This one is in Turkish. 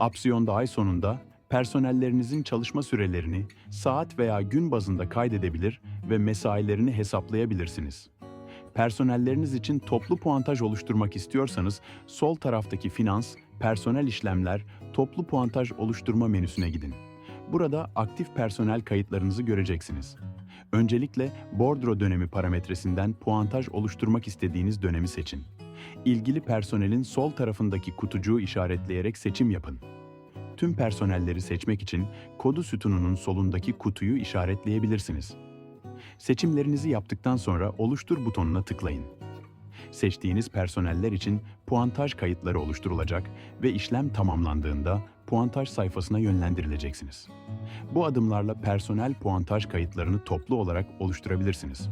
Apsiyonda ay sonunda personellerinizin çalışma sürelerini saat veya gün bazında kaydedebilir ve mesailerini hesaplayabilirsiniz. Personelleriniz için toplu puantaj oluşturmak istiyorsanız sol taraftaki finans, personel işlemler, toplu puantaj oluşturma menüsüne gidin. Burada aktif personel kayıtlarınızı göreceksiniz. Öncelikle bordro dönemi parametresinden puantaj oluşturmak istediğiniz dönemi seçin. İlgili personelin sol tarafındaki kutucuğu işaretleyerek seçim yapın. Tüm personelleri seçmek için kodu sütununun solundaki kutuyu işaretleyebilirsiniz. Seçimlerinizi yaptıktan sonra Oluştur butonuna tıklayın. Seçtiğiniz personeller için puantaj kayıtları oluşturulacak ve işlem tamamlandığında puantaj sayfasına yönlendirileceksiniz. Bu adımlarla personel puantaj kayıtlarını toplu olarak oluşturabilirsiniz.